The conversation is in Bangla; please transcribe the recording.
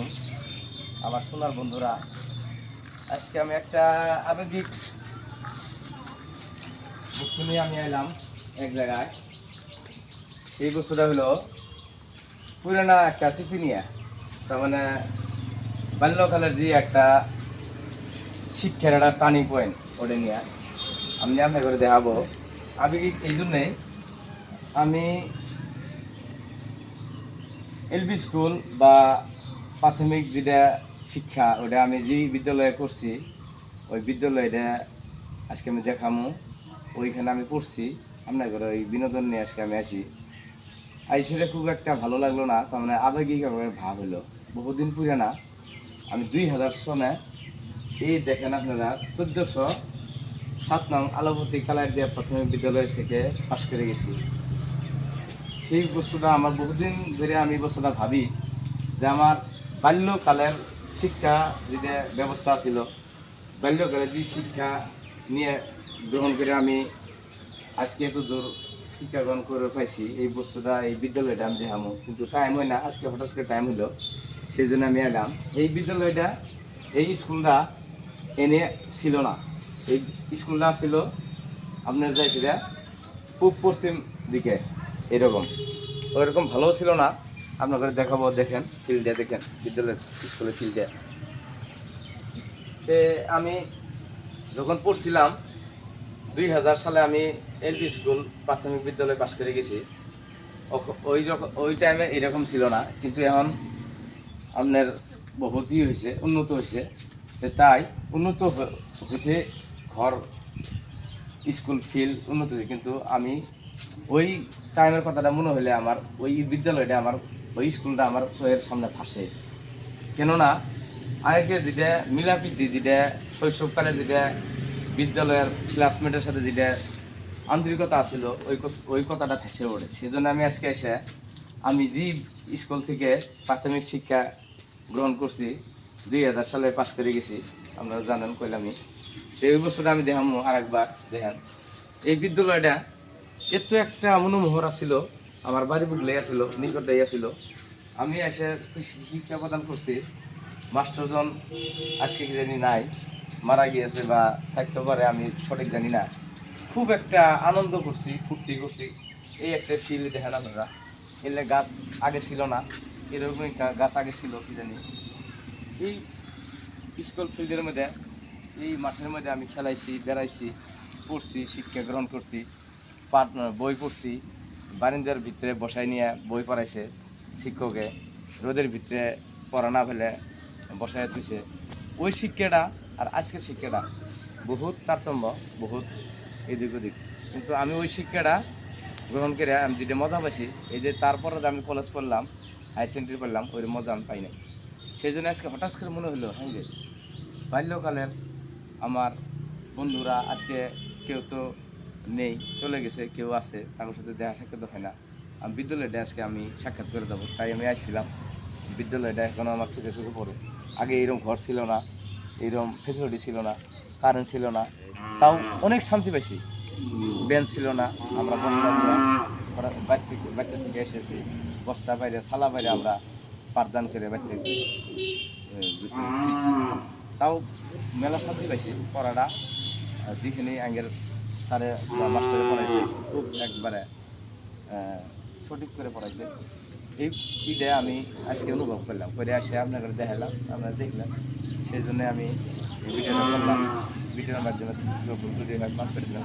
আলাইকুম। আমার সোনার বন্ধুরা, আজকে আমি একটা আবেগিক বস্তু নিয়ে আমি এলাম এক জায়গায়। সেই বস্তুটা হলো পুরানা একটা স্মৃতি নিয়ে, তার মানে বাল্যকালের যে একটা শিক্ষার একটা টার্নিং পয়েন্ট ওটা নিয়ে আমি আপনার করে দেখাবো। আবেগিক এই জন্যে আমি এলপি স্কুল বা প্রাথমিক যেটা শিক্ষা, ওটা আমি যে বিদ্যালয়ে করছি ওই বিদ্যালয়টা আজকে আমি দেখামো। ওইখানে আমি পড়ছি আপনার ঘরে ওই বিনোদন নিয়ে আজকে আমি আসি। আইসিটা খুব একটা ভালো লাগল না, তার মানে আবেগিক ভাব হলো। বহুদিন পুরানা আমি দুই হাজার সনে এই দেখেন আপনারা, চোদ্দোশো সাত নং আলোপতি কালার দিয়া প্রাথমিক বিদ্যালয় থেকে পাশ করে গেছি। সেই বস্তুটা আমার বহুদিন ধরে আমি বস্তুটা ভাবি যে আমার বাল্যকালের শিক্ষা যেটা ব্যবস্থা ছিল। বাল্যকালে যে শিক্ষা নিয়ে গ্রহণ করে আমি আজকে এত দূর শিক্ষা গ্রহণ করে পাইছি, এই বস্তুটা, এই বিদ্যালয়টা আমি দেখামো। কিন্তু টাইম হয় না, আজকে হঠাৎ করে টাইম হলো সেই জন্য আমি এলাম। এই বিদ্যালয়টা, এই স্কুলটা এনে ছিল না। এই স্কুলটা ছিল আপনার যাই সেটা পূব পশ্চিম দিকে, এরকম। ওইরকম ভালো ছিল না। আপনাকে দেখাবো, দেখেন, ফিল্ডে, দেখেন, বিদ্যালয়ের স্কুলের ফিল্ডে। তে আমি যখন পড়ছিলাম, দুই হাজার সালে আমি এলপি স্কুল প্রাথমিক বিদ্যালয়ে পাশ করে গেছি। ওই রকম ওই টাইমে এরকম ছিল না, কিন্তু এখন আপনার বহুত ই হয়েছে, উন্নত হয়েছে। তাই উন্নত হয়েছে, ঘর, স্কুল ফিল্ড উন্নত হয়েছে, কিন্তু আমি ওই টাইমের কথাটা মনে হলে আমার, ওই বিদ্যালয়টা আমার ওই স্কুলটা আমার চোখের সামনে ফাঁসে। কেননা, আগে যেটা মিলাপিটি যেটা, শৈশবকালে যেটা বিদ্যালয়ের ক্লাসমেটের সাথে যেটা আন্তরিকতা ছিল ওই ওই কথাটা ভেসে ওঠে। সেই জন্য আমি আজকে এসে, আমি যে স্কুল থেকে প্রাথমিক শিক্ষা গ্রহণ করছি, দুই হাজার সালে পাশ করে গেছি, আপনারা জানেন কইলামই এই বছরটা আমি দেখাম আর একবার দেখেন। এই বিদ্যালয়টা এত একটা মনোমোহরা ছিল আমার বাড়ি বুকলে আসছিল নিকটে আসছিল আমি এসে শিক্ষা প্রদান করছি। মাস্টারজন আজকে কি জানি নাই, মারা গিয়েছে বা থাকতে পারে, আমি সঠিক জানি না। খুব একটা আনন্দ করছি, ফুর্তি করছি। এই একটা ফিল দেখেন আপনারা। এলে গাছ আগে ছিল না এরকম গাছ আগে ছিল, কি জানি। এই স্কুল ফিল্ডের মধ্যে, এই মাঠের মধ্যে আমি খেলাইছি, বেড়াইছি, পড়ছি, শিক্ষা গ্রহণ করছি, পাঠ বই পড়ছি। বারিন্দার ভিতরে বসাই নিয়ে বই পড়াইছে শিক্ষকে, রোদের ভিতরে পড়া না ফেলে বসায় তুইছে। ওই শিক্ষাটা আর আজকের শিক্ষাটা বহুত তারতম্য, বহুত এদিক ওদিক। কিন্তু আমি ওই শিক্ষাটা গ্রহণ করে আমি যেটা মজা পাইছি, এই যে তারপরে যে আমি কলেজ পড়লাম হাই সেকেন্ডারি পড়লাম ওই মজা আমি পাই নাই। সেই জন্য আজকে হঠাৎ করে মনে হলো হ্যাঁ যে বাল্যকালের আমার বন্ধুরা আজকে কেউ তো নেই, চলে গেছে, কেউ আছে তাদের সাথে দেখা সাক্ষাৎ হয় না। আমি বিদ্যালয়টা আজকে আমি সাক্ষাৎ করে দেবো, তাই আমি আসছিলাম বিদ্যালয়টা এখনও আমার চোখে চোখে পড়ে। আগে এরকম ঘর ছিল না এরকম ফেসিলিটি ছিল না কারেন্ট ছিল না, তাও অনেক শান্তি পাইছি। বেঞ্চ ছিল না, আমরা বস্তা দিয়ে বাড়ি থেকে বাচ্চা থেকে এসেছি। বস্তা বাইরে সালা বাইরে আমরা পাঠদান করে বাড়িতে তাও মেলা শান্তি পাইছি, পড়াটা যেখানে আঙ্গের স্যারে মাস্টারে পড়াইছে, খুব একবারে সঠিক করে পড়াইছে। এই ইটা আমি আজকে অনুভব করলাম, করে আসে আপনাকে দেখালাম, আপনারা দেখলাম সেই জন্য আমি ভিডিওটা করলাম, ভিডিওর মাধ্যমে করে দিলাম।